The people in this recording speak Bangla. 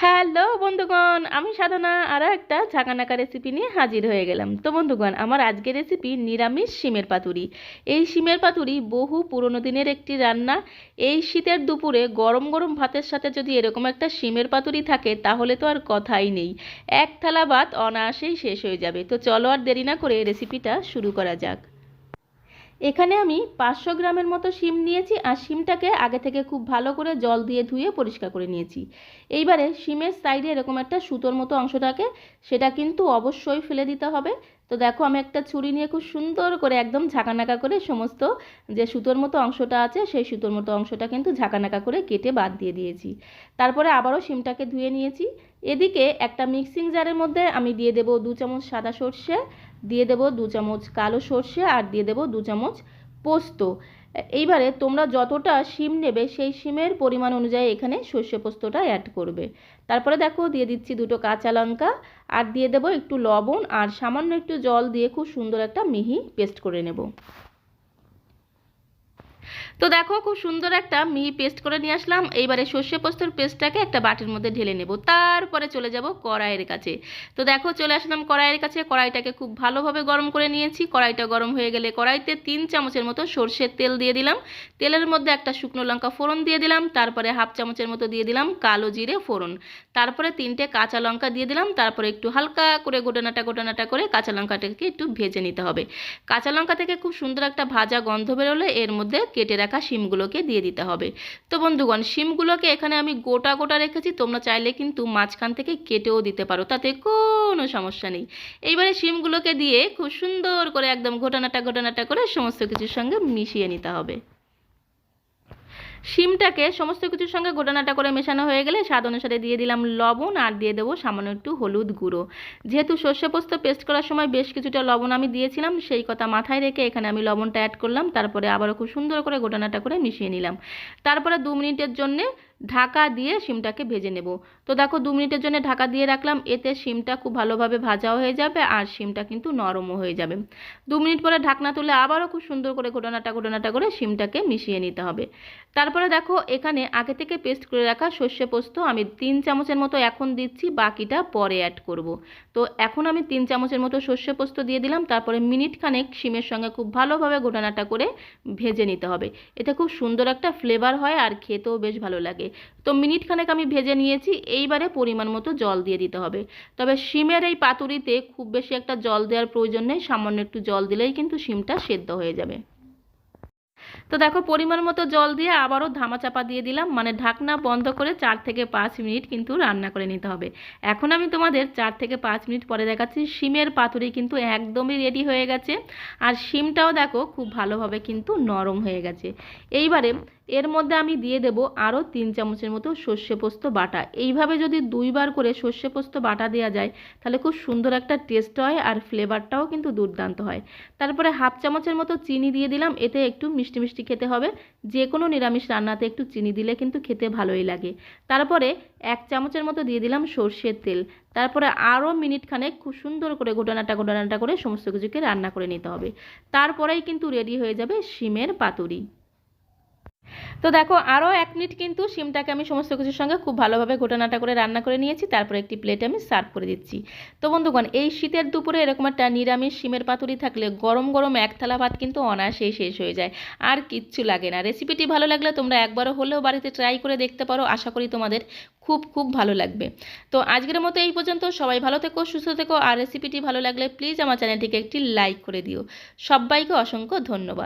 হ্যালো বন্ধুগণ, আমি সাধনা আরও একটা ঝাঁকানাকা রেসিপি নিয়ে হাজির হয়ে গেলাম। তো বন্ধুগণ, আমার আজকের রেসিপি নিরামিষ শিমের পাতুরি। এই শিমের পাতুরি বহু পুরনো দিনের একটি রান্না। এই শীতের দুপুরে গরম গরম ভাতের সাথে যদি এরকম একটা শিমের পাতুরি থাকে, তাহলে তো আর কথাই নেই। এক থালা ভাত অনায়াসেই শেষ হয়ে যাবে। তো চলো আর দেরি না করে রেসিপিটা শুরু করা যাক। এখানে আমি পাঁচশো গ্রামের মতো শিম নিয়েছি আর শিমটাকে আগে থেকে খুব ভালো করে জল দিয়ে ধুয়ে পরিষ্কার করে নিয়েছি। এইবারে শিমের সাইডে এরকম একটা সুতোর মতো অংশটাকে সেটা কিন্তু অবশ্যই ফেলে দিতে হবে। তো দেখো আমি একটা ছুরি নিয়ে খুব সুন্দর করে একদম ঝাঁকানাকা করে সমস্ত যে সুতোর মতো অংশটা আছে, সেই সুতোর মতো অংশটা কিন্তু ঝাঁকানাকা করে কেটে বাদ দিয়ে দিয়েছি। তারপরে আবারও শিমটাকে ধুয়ে নিয়েছি। এদিকে একটা মিক্সিং জারের মধ্যে আমি দিয়ে দেবো দু চামচ সাদা সর্ষে, দিয়ে দেবো দু চামচ কালো সর্ষে, আর দিয়ে দেবো দু চামচ পোস্ত। এইবারে তোমরা যতটা শিম নেবে সেই শিমের পরিমাণ অনুযায়ী এখানে সর্ষে পোস্তটা অ্যাড করবে। তারপরে দেখো দিয়ে দিচ্ছি দুটো কাঁচা লঙ্কা, আর দিয়ে দেবো একটু লবণ, আর সামান্য একটু জল দিয়ে খুব সুন্দর একটা মিহি পেস্ট করে নেব। তো দেখো, খুব সুন্দর একটা মিহি পেস্ট করে নিয়ে আসলাম। এইবারে সর্ষে পোস্তর পেস্টটাকে একটা বাটির মধ্যে ঢেলে নেব। তারপরে চলে যাব কড়াইয়ের কাছে। তো দেখো, চলে আসলাম কড়াইয়ের কাছে। কড়াইটাকে খুব ভালোভাবে গরম করে নিয়েছি। কড়াইটা গরম হয়ে গেলে কড়াইতে তিন চামচের মতো সর্ষের তেল দিয়ে দিলাম। তেলের মধ্যে একটা শুকনো লঙ্কা ফোড়ন দিয়ে দিলাম। তারপরে হাফ চামচের মতো দিয়ে দিলাম কালো জিরে ফোড়ন। তারপরে তিনটে কাঁচা লঙ্কা দিয়ে দিলাম। তারপরে একটু হালকা করে গোটানাটা গোটানাটা করে কাঁচা লঙ্কাটাকে একটু ভেজে নিতে হবে। কাঁচা লঙ্কা থেকে খুব সুন্দর একটা ভাজা গন্ধ বেরোলে এর মধ্যে কেটে রাখা শিমগুলোকে দিয়ে দিতে হবে। তো বন্ধুগণ, শিমগুলোকে এখানে আমি গোটা গোটা রেখেছি, তোমরা চাইলে কিন্তু মাঝখান থেকে কেটেও দিতে পারো, তাতে কোনো সমস্যা নেই। এইবারে শিমগুলোকে দিয়ে খুব সুন্দর করে একদম ঘটনাটা ঘটনাটা করে সমস্ত কিছুর সঙ্গে মিশিয়ে নিতে হবে। শিমটাকে সমস্ত কিছুর সঙ্গে গোটানাটা করে মেশানো হয়ে গেলে স্বাদ অনুসারে দিয়ে দিলাম লবণ আর দিয়ে দেবো সামান্য একটু হলুদ গুঁড়ো। যেহেতু সর্ষে পোস্ত পেস্ট করার সময় বেশ কিছুটা লবণ আমি দিয়েছিলাম, সেই কথা মাথায় রেখে এখানে আমি লবণটা অ্যাড করলাম, তারপরে আবারও খুব সুন্দর করে গোটানাটা করে মিশিয়ে নিলাম। তারপরে দু মিনিটের জন্যে ঢাকা দিয়ে শিমটাকে ভেজে নেব। তো দেখো দু মিনিটের জন্য ঢাকা দিয়ে রাখলাম, এতে শিমটা খুব ভালোভাবে ভাজাও হয়ে যাবে আর শিমটা কিন্তু নরমও হয়ে যাবে। দু মিনিট পরে ঢাকনা তুলে আবারও খুব সুন্দর করে ঘটনাটা ঘটনাটা করে শিমটাকে মিশিয়ে নিতে হবে। তারপরে দেখো, এখানে আগে থেকে পেস্ট করে রাখা সর্ষে পোস্ত আমি তিন চামচের মতো এখন দিচ্ছি, বাকিটা পরে অ্যাড করব। তো এখন আমি তিন চামচের মতো সর্ষে পোস্ত দিয়ে দিলাম, তারপরে মিনিট খানেক সঙ্গে খুব ভালোভাবে ঘটনাটা করে ভেজে নিতে হবে। এতে খুব সুন্দর একটা ফ্লেভার হয় আর খেতেও বেশ ভালো লাগে। তো মিনিট খানেক আমি ভেজে নিয়েছি, এইবারে পরিমাণ মতো জল দিয়ে দিতে হবে। তবে শিমের এই পাতুরিতে খুব বেশি একটা জল দেওয়ার প্রয়োজন নেই, সামান্য একটু জল দিলেই কিন্তু শিমটা সেদ্ধ হয়ে যাবে। তো দেখো, পরিমাণ মতো জল দিয়ে আবারও ধামা চাপা দিয়ে দিলাম। মানে ঢাকনা বন্ধ করে চার থেকে পাঁচ মিনিট কিন্তু রান্না করে নিতে হবে। এখন আমি তোমাদের চার থেকে পাঁচ মিনিট পরে দেখাচ্ছি। শিমের পাতুরি কিন্তু একদমই রেডি হয়ে গেছে। আর শিমটাও দেখো, খুব ভালোভাবে কিন্তু নরম হয়ে গেছে। এইবারে এর মধ্যে আমি দিয়ে দেব আরও তিন চামচের মতো সর্ষে পোস্ত বাটা। এইভাবে যদি দুইবার করে সর্ষে পোস্ত বাটা দেওয়া যায়, তাহলে খুব সুন্দর একটা টেস্ট হয় আর ফ্লেভারটাও কিন্তু দুর্দান্ত হয়। তারপরে হাফ চামচের মতো চিনি দিয়ে দিলাম, এতে একটু মিষ্টি মিষ্টি খেতে হবে। যে কোনো নিরামিষ রান্নাতে একটু চিনি দিলে কিন্তু খেতে ভালোই লাগে। তারপরে এক চামচের মতো দিয়ে দিলাম সর্ষের তেল। তারপরে আরও মিনিট খানেক খুব সুন্দর করে গোটানাটা গোটানাটা করে সমস্ত কিছুকে রান্না করে নিতে হবে। তারপরেই কিন্তু রেডি হয়ে যাবে শিমের পাতুরি। তো দেখো আরও এক মিনিট কিন্তু সিমটাকে আমি সমস্ত কিছুর সঙ্গে খুব ভালোভাবে ঘোটানাটা করে রান্না করে নিয়েছি। তারপরে একটি প্লেটে আমি সার্ভ করে দিচ্ছি। তো বন্ধুগণ, এই শীতের দুপুরে এরকম একটা নিরামিষ সিমের পাতুরি থাকলে গরম গরম এক থালা ভাত কিন্তু অনায়াসেই শেষ হয়ে যায়। আর কিচ্ছু লাগে না। রেসিপিটি ভালো লাগলে তোমরা একবারও হলেও বাড়িতে ট্রাই করে দেখতে পারো। আশা করি তোমাদের খুব খুব ভালো লাগবে। তো আজকের মতো এই পর্যন্ত। সবাই ভালো থেকো, সুস্থ থেকো। আর রেসিপিটি ভালো লাগলে প্লিজ আমার চ্যানেলটিকে একটি লাইক করে দিও। সবাইকে অসংখ্য ধন্যবাদ।